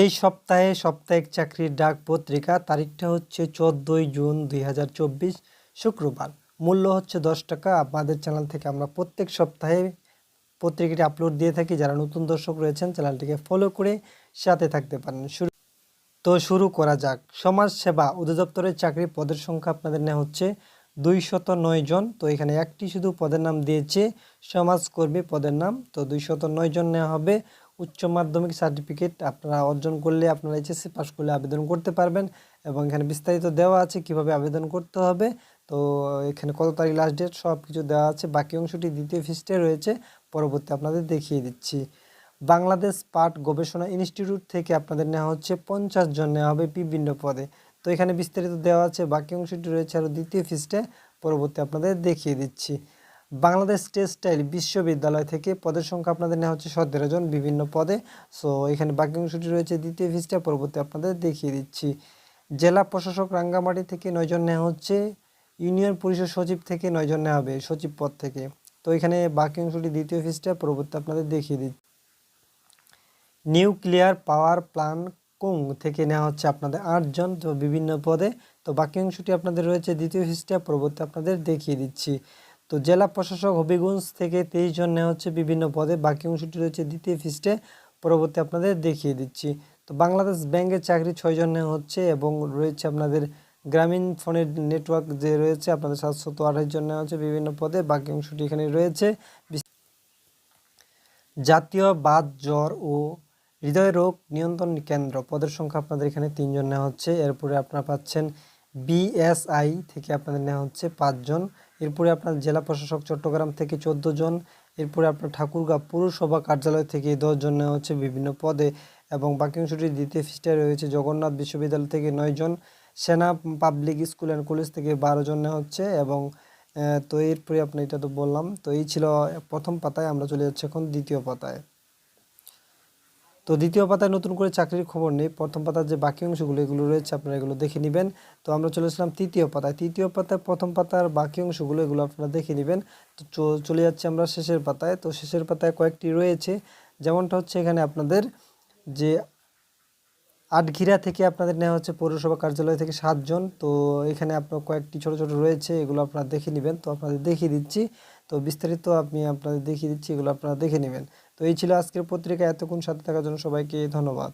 এই সপ্তাহে সাপ্তাহিক চাকরির ডাক পত্রিকা তারিখটা হচ্ছে চোদ্দোই জুন দুই হাজার চব্বিশ শুক্রবার। মূল্য হচ্ছে দশ টাকা। আমাদের চ্যানেল থেকে আমরা প্রত্যেক সপ্তাহে পত্রিকাটি আপলোড দিয়ে থাকি। যারা নতুন দর্শক রয়েছেন, চ্যানেলটিকে ফলো করে সাথে থাকতে পারেন। শুরু তো শুরু করা যাক। সমাজ সেবা অধিদপ্তরের চাকরি পদের সংখ্যা আপনাদের নেওয়া হচ্ছে দুইশত নয় জন। তো এখানে একটি শুধু পদের নাম দিয়েছে সমাজকর্মী পদের নাম। তো দুইশত নয় জন নেওয়া হবে। উচ্চ মাধ্যমিক সার্টিফিকেট আপনারা অর্জন করলে আপনারা এইচএসসি পাস করলে আবেদন করতে পারবেন এবং এখানে বিস্তারিত দেওয়া আছে কীভাবে আবেদন করতে হবে। তো এখানে কত তারিখ লাস্ট ডেট সব কিছু দেওয়া আছে। বাকি অংশটি দ্বিতীয় ফিস্টে রয়েছে। পরবর্তী আপনাদের দেখিয়ে দিচ্ছি। বাংলাদেশ পাট গবেষণা ইনস্টিটিউট থেকে আপনাদের নেওয়া হচ্ছে পঞ্চাশ জন নেওয়া হবে বিভিন্ন পদে। তো এখানে বিস্তারিত দেওয়া আছে। বাকি অংশটি রয়েছে আরও দ্বিতীয় ফিস্টে পরবর্তী আপনাদের দেখিয়ে দিচ্ছি। বাংলাদেশ টেক্সটাইল বিশ্ববিদ্যালয় থেকে পদের সংখ্যা আপনাদের নেওয়া হচ্ছে সতেরো জন বিভিন্ন পদে। সো এখানে বাকি অংশটি রয়েছে। দ্বিতীয় ফিস্টে পরবর্তী আপনাদের দেখিয়ে দিচ্ছি। জেলা প্রশাসক রাঙ্গামাটি থেকে নয়জন নেওয়া হচ্ছে। ইউনিয়ন পরিষদ সচিব থেকে নয়জন নেওয়া হবে সচিব পদ থেকে। তো, এখানে বাকি অংশটি দ্বিতীয় ফিস্টে পরবর্তী আপনাদের দেখিয়ে দিচ্ছি। নিউক্লিয়ার পাওয়ার প্ল্যান্ট কুং থেকে নেওয়া হচ্ছে আপনাদের আটজন তো বিভিন্ন পদে। তো, বাকি অংশটি আপনাদের রয়েছে। দ্বিতীয় ফিস্টে পরবর্তী আপনাদের দেখিয়ে দিচ্ছি। তো জেলা প্রশাসক হবিগঞ্জ থেকে তেইশ জন নেওয়া হচ্ছে বিভিন্ন পদে, বাকি অংশটি রয়েছে দ্বিতীয় ফিস্টে। পরবর্তী আপনাদের দেখিয়ে দিচ্ছি। তো বাংলাদেশ ব্যাংকের চাকরি ছয়জন নেওয়া হচ্ছে এবং রয়েছে আপনাদের গ্রামীণ ফোনের নেটওয়ার্ক যে রয়েছে, আপনাদের সাতশত আঠাশ জন নেওয়া হচ্ছে বিভিন্ন পদে, বাকি অংশটি এখানে রয়েছে। জাতীয় বাত জ্বর ও হৃদয় রোগ নিয়ন্ত্রণ কেন্দ্র, পদের সংখ্যা আপনাদের এখানে তিনজন নেওয়া হচ্ছে। এরপরে আপনারা পাচ্ছেন বিএসআই থেকে আপনাদের নেওয়া হচ্ছে পাঁচজন। এরপরে আপনার জেলা প্রশাসক চট্টগ্রাম থেকে চোদ্দ জন এরপরে আপনার ঠাকুরগাঁও পুরসভা কার্যালয় থেকে দশজন নেওয়া হচ্ছে বিভিন্ন পদে এবং বাকি অংশটি দ্বিতীয় ফিস্টে রয়েছে। জগন্নাথ বিশ্ববিদ্যালয় থেকে নয়জন, সেনা, পাবলিক স্কুল অ্যান্ড কলেজ থেকে বারো জন নেওয়া হচ্ছে এবং তো এরপরে আপনি এটা তো বললাম। তো এই ছিল প্রথম পাতায়, আমরা চলে যাচ্ছি এখন দ্বিতীয় পাতায়। তো দ্বিতীয় পাতায় নতুন করে চাকরির খবর নেই। প্রথম পাতার যে বাকি অংশগুলো, এগুলো রয়েছে, আপনারা এগুলো দেখে নেবেন। তো আমরা চলে আসলাম তৃতীয় পাতায়। তৃতীয় পাতায় প্রথম পাতার বাকি অংশগুলো, এগুলো আপনারা দেখে নেবেন। তো চলে যাচ্ছে আমরা শেষের পাতায়। তো শেষের পাতায় কয়েকটি রয়েছে। যেমনটা হচ্ছে এখানে আপনাদের যে আটঘিরা থেকে আপনাদের নেওয়া হচ্ছে পৌরসভা কার্যালয় থেকে সাতজন। তো এখানে আপনার কয়েকটি ছোট ছোট রয়েছে, এগুলো আপনারা দেখে নেবেন। তো আপনাদের দেখিয়ে দিচ্ছি। তো বিস্তারিত আমি আপনাদের দেখিয়ে দিচ্ছি, এগুলো আপনারা দেখে নেবেন। তো এই ছিল আজকের পত্রিকা। এতক্ষণ সাথে থাকার জন্য সবাইকে ধন্যবাদ।